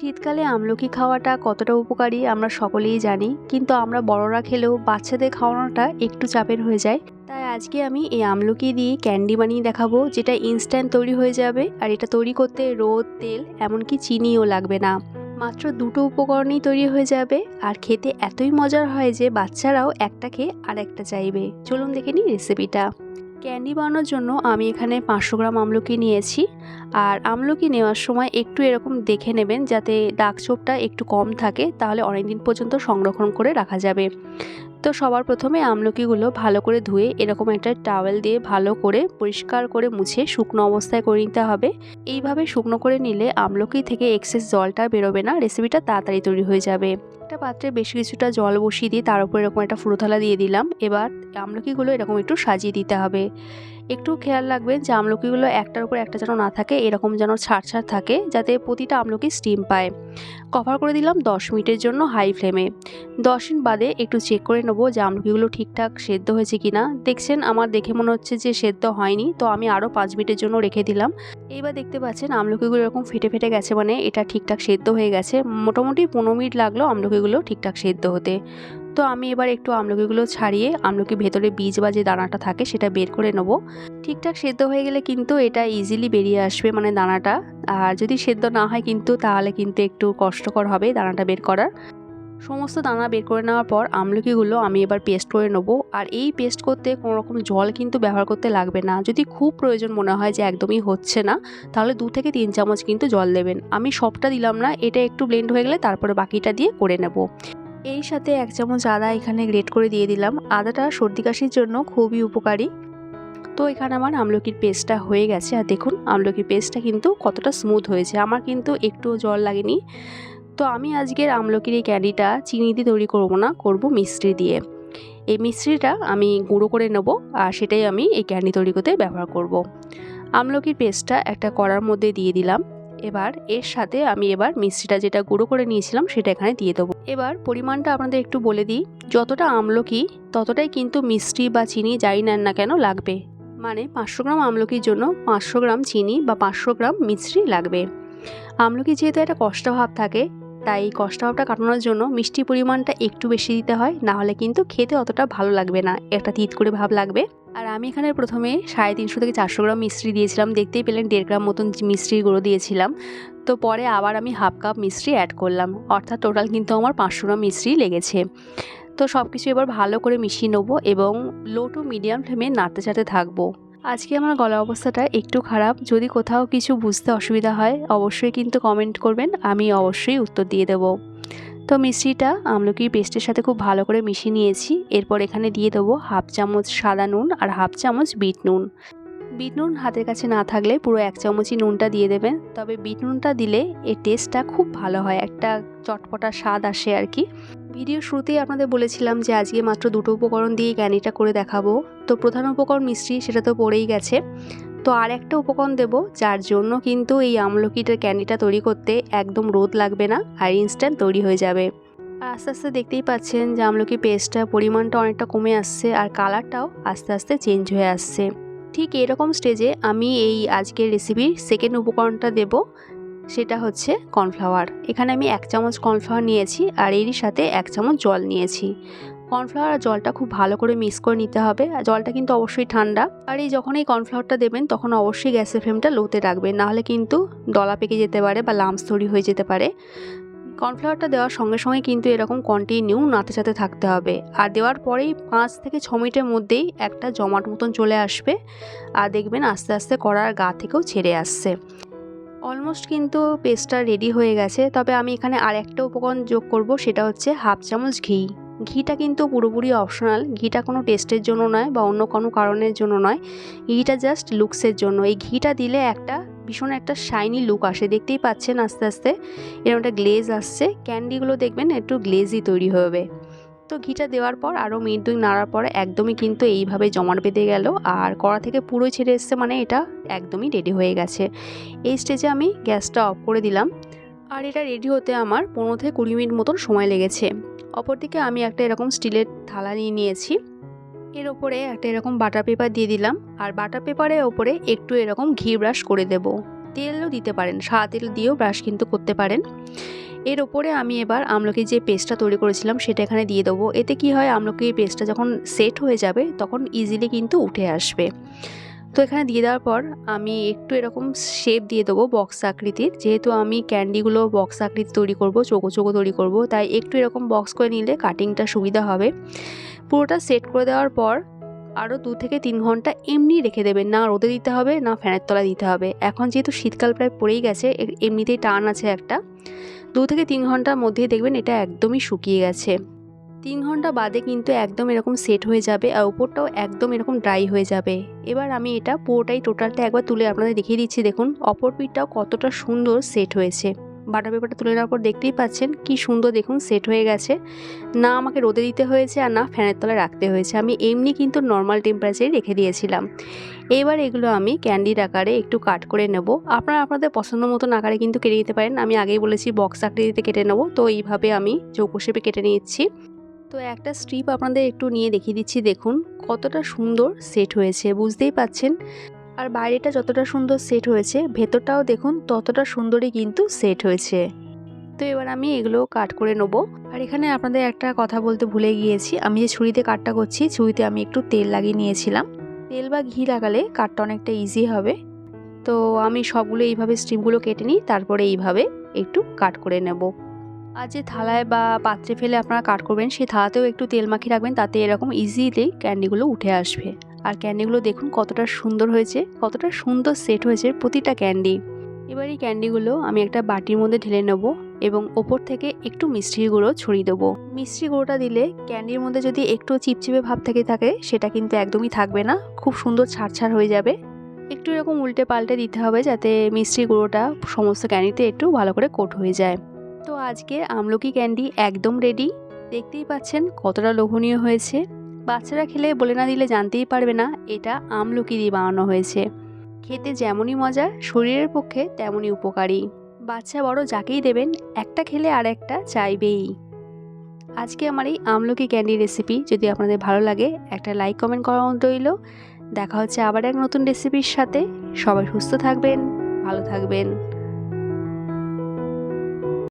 শীতকালে আমলকি খাওয়াটা কতটা উপকারী আমরা সকলেই জানি, কিন্তু আমরা বড়রা খেলেও বাচ্চাদের খাওয়ানোটা একটু চাপের হয়ে যায়। তাই আজকে আমি এই আমলকি দিয়ে ক্যান্ডি বানিয়ে দেখাবো, যেটা ইনস্ট্যান্ট তৈরি হয়ে যাবে আর এটা তৈরি করতে রোদ, তেল, এমনকি চিনিও লাগবে না। মাত্র দুটো উপকরণেই তৈরি হয়ে যাবে আর খেতে এতই মজার হয় যে বাচ্চারাও একটা খেয়ে আর একটা চাইবে। চলুন দেখে নিই রেসিপিটা ক্যান্ডি বানানোর জন্য আমি এখানে পাঁচশো গ্রাম আমলকি নিয়েছি। আর আমলকি নেওয়ার সময় একটু এরকম দেখে নেবেন যাতে দাগ চোপটা একটু কম থাকে, তাহলে অনেক দিন পর্যন্ত সংরক্ষণ করে রাখা যাবে। তো সবার প্রথমে আমলকিগুলো ভালো করে ধুয়ে এরকম একটা টাওয়েল দিয়ে ভালো করে পরিষ্কার করে মুছে শুকনো অবস্থায় করে নিতে হবে। এইভাবে শুকনো করে নিলে আমলকি থেকে এক্সেস জলটা বেরোবে না রেসিপিটা তাড়াতাড়ি তৈরি হয়ে যাবে। একটা পাত্রে বেশ কিছুটা জল বসিয়ে দিয়ে তার উপর এরকম একটা ফুরোথালা দিয়ে দিলাম। এবার আমলকিগুলো এরকম একটু সাজিয়ে দিতে হবে। একটু খেয়াল রাখবেন যে আমলকিগুলো একটার উপর একটা যেন না থাকে, এরকম যেন ছাড় ছাড় থাকে যাতে প্রতিটা আমলকি স্টিম পায়। কভার করে দিলাম দশ মিনিটের জন্য হাই ফ্লেমে দশ মিনিট বাদে একটু চেক করে নেব যে আমলকিগুলো ঠিকঠাক সেদ্ধ হয়েছে কি না দেখছেন আমার দেখে মনে হচ্ছে যে সেদ্ধ হয়নি, তো আমি আরও পাঁচ মিনিটের জন্য রেখে দিলাম। এইবার দেখতে পাচ্ছেন আমলকিগুলো এরকম ফেটে ফেটে গেছে মানে এটা ঠিকঠাক সেদ্ধ হয়ে গেছে। মোটামুটি পনেরো মিনিট লাগল আমলকিগুলো ঠিকঠাক সেদ্ধ হতে। তো আমি এবার একটু আমলকিগুলো ছাড়িয়ে আমলকি ভেতরে বীজ বা যে দানাটা থাকে সেটা বের করে নেব। ঠিকঠাক সেদ্ধ হয়ে গেলে কিন্তু এটা ইজিলি বেরিয়ে আসবে মানে দানাটা। আর যদি সেদ্ধ না হয় কিন্তু তাহলে কিন্তু একটু কষ্টকর হবে দানাটা বের করার। সমস্ত দানা বের করে নেওয়ার পর আমলকিগুলো আমি এবার পেস্ট করে নেব। আর এই পেস্ট করতে কোনো রকম জল কিন্তু ব্যবহার করতে লাগবে না। যদি খুব প্রয়োজন মনে হয় যে একদমই হচ্ছে না, তাহলে দু থেকে তিন চামচ কিন্তু জল দেবেন। আমি সবটা দিলাম না, এটা একটু ব্লেন্ড হয়ে গেলে তারপরে বাকিটা দিয়ে করে নেব। এই সাথে এক চামচ আদা এখানে গ্রেট করে দিয়ে দিলাম। আদাটা সর্দি কাশির জন্য খুবই উপকারী। তো এখানে আমার আমলকির পেস্টটা হয়ে গেছে। আর দেখুন, আমলকির পেস্টটা কিন্তু কতটা স্মুথ হয়েছে। আমার কিন্তু একটুও জল লাগেনি। তো আমি আজকের আমলকির এই ক্যান্ডিটা চিনি দিয়ে তৈরি করব না, করব মিষ্টি দিয়ে। এই মিষ্টিটা আমি গুঁড়ো করে নেব আর সেটাই আমি এই ক্যান্ডি তৈরি করতে ব্যবহার করব। আমলকির পেস্টটা একটা কড়ার মধ্যে দিয়ে দিলাম। এবার এর সাথে আমি এবার মিষ্টিটা যেটা গুঁড়ো করে নিয়েছিলাম সেটা এখানে দিয়ে দেবো। এবার পরিমাণটা আপনাদের একটু বলে দিই। যতটা আমলকি, ততটাই কিন্তু মিষ্টি বা চিনি যাই নেন না কেন লাগবে। মানে পাঁচশো গ্রাম আমলকির জন্য পাঁচশো গ্রাম চিনি বা পাঁচশো গ্রাম মিষ্টি লাগবে। আমলকি যেহেতু একটা কষ্টভাব থাকে, তাই কষ্টভাবটা কাটানোর জন্য মিষ্টি পরিমাণটা একটু বেশি দিতে হয় না হলে কিন্তু খেতে অতটা ভালো লাগবে না। একটা তিত করে ভাব লাগবে। আর আমি এখানে প্রথমে সাড়ে তিনশো থেকে চারশো গ্রাম মিষ্টি দিয়েছিলাম। দেখতেই পেলেন দেড় গ্রাম মতন মিষ্টির গুঁড়ো দিয়েছিলাম। তো পরে আবার আমি হাফ কাপ মিষ্টি অ্যাড করলাম। অর্থাৎ টোটাল কিন্তু আমার পাঁচশো গ্রাম মিষ্টি লেগেছে। তো সব কিছু এবার ভালো করে মিশিয়ে নেব এবং লো টু মিডিয়াম ফ্লেমে নাড়তে চাড়তে থাকব। আজকে আমার গলা অবস্থাটা একটু খারাপ। যদি কোথাও কিছু বুঝতে অসুবিধা হয়, অবশ্যই কিন্তু কমেন্ট করবেন। আমি অবশ্যই উত্তর দিয়ে দেবো। তো মিষ্টিটা আমলকির পেস্টের সাথে খুব ভালো করে মিশিয়ে নিয়েছি। এরপর এখানে দিয়ে দেবো হাফ চামচ সাদা নুন আর হাফ চামচ বিট নুন। বিট নুন হাতের কাছে না থাকলে পুরো এক চামচই নুনটা দিয়ে দেবেন। তবে বিট নুনটা দিলে এর টেস্টটা খুব ভালো হয়, একটা চটপটা স্বাদ আসে আর কি। ভিডিও শুরুতেই আপনাদের বলেছিলাম যে আজকে মাত্র দুটো উপকরণ দিয়ে ক্যানিটা করে দেখাবো। তো প্রধান উপকরণ মিষ্টি, সেটা তো পড়েই গেছে। তো আর একটা উপকরণ দেব, যার জন্য কিন্তু এই আমলকিটার ক্যান্ডিটা তৈরি করতে একদম রোদ লাগবে না আর ইনস্ট্যান্ট তৈরি হয়ে যাবে। আর আস্তে আস্তে দেখতেই পাচ্ছেন যে আমলকি পেস্টটা পরিমাণটা অনেকটা কমে আসছে আর কালারটাও আস্তে আস্তে চেঞ্জ হয়ে আসছে। ঠিক এরকম স্টেজে আমি এই আজকের রেসিপির সেকেন্ড উপকরণটা দেব, সেটা হচ্ছে কর্নফ্লাওয়ার এখানে আমি এক চামচ কর্নফ্লাওয়ার নিয়েছি আর এরই সাথে এক চামচ জল নিয়েছি। কর্নফ্লাওয়ার আর জলটা খুব ভালো করে মিক্স করে নিতে হবে। আর জলটা কিন্তু অবশ্যই ঠান্ডা। আর এই যখন এই কর্নফ্লাওয়ারটা দেবেন, তখন অবশ্যই গ্যাসের ফ্লেমটা লোতে রাখবেন। নাহলে কিন্তু দলা পেকে যেতে পারে বা লামস তৈরি হয়ে যেতে পারে। কর্নফ্লাওয়ারটা দেওয়ার সঙ্গে সঙ্গে কিন্তু এরকম কন্টিনিউ নাতে থাকতে হবে। আর দেওয়ার পরেই পাঁচ থেকে ছ মিনিটের মধ্যেই একটা জমাট মতন চলে আসবে। আর দেখবেন আস্তে আস্তে করার গা থেকেও ছেড়ে আসছে। অলমোস্ট কিন্তু পেস্টটা রেডি হয়ে গেছে। তবে আমি এখানে আর একটা উপকরণ যোগ করব, সেটা হচ্ছে হাফ চামচ ঘি। ঘিটা কিন্তু পুরোপুরি অপশনাল ঘিটা কোনো টেস্টের জন্য নয় বা অন্য কোনো কারণের জন্য নয়। ঘিটা জাস্ট লুকসের জন্য। এই ঘিটা দিলে একটা ভীষণ একটা শাইনি লুক আসে। দেখতেই পাচ্ছেন আস্তে আস্তে এরকম একটা গ্লেজ আসছে। ক্যান্ডিগুলো দেখবেন একটু গ্লেজই তৈরি হবে। তো ঘিটা দেওয়ার পর আরও মিনিট দুই নাড়ার পরে একদমই কিন্তু এইভাবে জমাট বেঁধে গেল। আর কড়া থেকে পুরোই ছেড়ে এসছে মানে এটা একদমই রেডি হয়ে গেছে। এই স্টেজে আমি গ্যাসটা অফ করে দিলাম। আর এটা রেডি হতে আমার পনেরো থেকে কুড়ি মিনিট মতন সময় লেগেছে। অপরদিকে আমি একটা এরকম স্টিলের থালা নিয়ে নিয়েছি। এর ওপরে একটা এরকম বাটার পেপার দিয়ে দিলাম। আর বাটার পেপারের ওপরে একটু এরকম ঘি ব্রাশ করে দেব। তেলও দিতে পারেন, সাদা তেল দিয়েও ব্রাশ কিন্তু করতে পারেন। এর ওপরে আমি এবার আমলকির যে পেস্টটা তৈরি করেছিলাম সেটা এখানে দিয়ে দেবো। এতে কি হয়, আমলকির পেস্টটা যখন সেট হয়ে যাবে, তখন ইজিলি কিন্তু উঠে আসবে। তো এখানে দিয়ে দেওয়ার পর আমি একটু এরকম শেপ দিয়ে দেবো বক্স আকৃতির। যেহেতু আমি ক্যান্ডিগুলো বক্স আকৃতি তৈরি করব চোখো চোখো তৈরি করব, তাই একটু এরকম বক্স করে নিলে কাটিংটা সুবিধা হবে। পুরোটা সেট করে দেওয়ার পর আরও দু থেকে তিন ঘণ্টা এমনি রেখে দেবেন, না রোদে দিতে হবে, না ফ্যানের তলায় দিতে হবে। এখন যেহেতু শীতকাল প্রায় পড়েই গেছে এমনিতেই টান আছে একটা। দু থেকে তিন ঘণ্টার মধ্যেই দেখবেন এটা একদমই শুকিয়ে গেছে। তিন ঘণ্টা বাদে কিন্তু একদম এরকম সেট হয়ে যাবে, আর উপরটাও একদম এরকম ড্রাই হয়ে যাবে। এবার আমি এটা পুরোটাই টোটালটা একবার তুলে আপনাদের দেখিয়ে দিচ্ছি, দেখুন, অপর পিঠটাও কতটা সুন্দর সেট হয়েছে। বাটার পেপারটা তুলে নেওয়ার পর দেখতেই পাচ্ছেন কি সুন্দর, দেখুন সেট হয়ে গেছে। না আমাকে রোদে দিতে হয়েছে আর না ফ্যানের তলায় রাখতে হয়েছে। আমি এমনি কিন্তু নর্মাল টেম্পারেচারে রেখে দিয়েছিলাম। এবার এগুলো আমি ক্যান্ডির আকারে একটু কাট করে নেব। আপনারা আপনাদের পছন্দ মতন আকারে কিন্তু কেটে নিতে পারেন। আমি আগেই বলেছি বক্স আকৃতিতে কেটে নেব। তো এইভাবে আমি চৌকো শেপে কেটে নিচ্ছি। তো একটা স্ট্রিপ আপনাদের একটু নিয়ে দেখিয়ে দিচ্ছি, দেখুন। কতটা সুন্দর সেট হয়েছে, বুঝতেই পাচ্ছেন? আর বাইরেটা যতটা সুন্দর সেট হয়েছে, ভেতরটাও দেখুন, ততটা সুন্দরই কিন্তু সেট হয়েছে। তো এবার আমি এগুলো কাট করে নেব। আর এখানে আপনাদের একটা কথা বলতে ভুলে গিয়েছি। আমি যে ছুরিতে কাটটা করছি, ছুরিতে আমি একটু তেল লাগিয়ে নিয়েছিলাম। তেল বা ঘি লাগালে কাটটা অনেকটা ইজি হবে। তো আমি সবগুলো এইভাবে স্ট্রিপগুলো কেটে নিই, তারপরে এইভাবে একটু কাট করে নেব। আর যে থালায় বা পাত্রে ফেলে আপনারা কাট করবেন, সেই থালাতেও একটু তেল মাখিয়ে রাখবেন, তাতে এরকম ইজিলি ক্যান্ডিগুলো উঠে আসবে। আর ক্যান্ডিগুলো দেখুন কতটা সুন্দর হয়েছে, কতটা সুন্দর সেট হয়েছে প্রতিটা ক্যান্ডি। এবার এই ক্যান্ডিগুলো আমি একটা বাটির মধ্যে ঢেলে নেব এবং ওপর থেকে একটু মিষ্টির গুঁড়ো ছড়িয়ে দেবো। মিষ্টি গুঁড়োটা দিলে ক্যান্ডির মধ্যে যদি একটু চিপচিপে ভাব থেকে থাকে, সেটা কিন্তু একদমই থাকবে না, খুব সুন্দর ছাড়ছাড় হয়ে যাবে। একটু এরকম উল্টে পাল্টে দিতে হবে যাতে মিষ্টি গুঁড়োটা সমস্ত ক্যান্ডিতে একটু ভালো করে কোট হয়ে যায়। তো আজকে আমলকি ক্যান্ডি একদম রেডি দেখতেই পাচ্ছেন কতটা লোভনীয় হয়েছে। বাচ্চারা খেলে বলে না দিলে জানতেই পারবে না এটা আমলকি দিয়ে বানানো হয়েছে। খেতে যেমনই মজা শরীরের পক্ষে তেমনই উপকারী। বাচ্চা বড় যাকেই দেবেন, একটা খেলে আর একটা চাইবেই। আজকে আমার এই আমলকি ক্যান্ডি রেসিপি যদি আপনাদের ভালো লাগে, একটা লাইক কমেন্ট করা রইল। দেখা হচ্ছে আবার এক নতুন রেসিপির সাথে। সবাই সুস্থ থাকবেন, ভালো থাকবেন।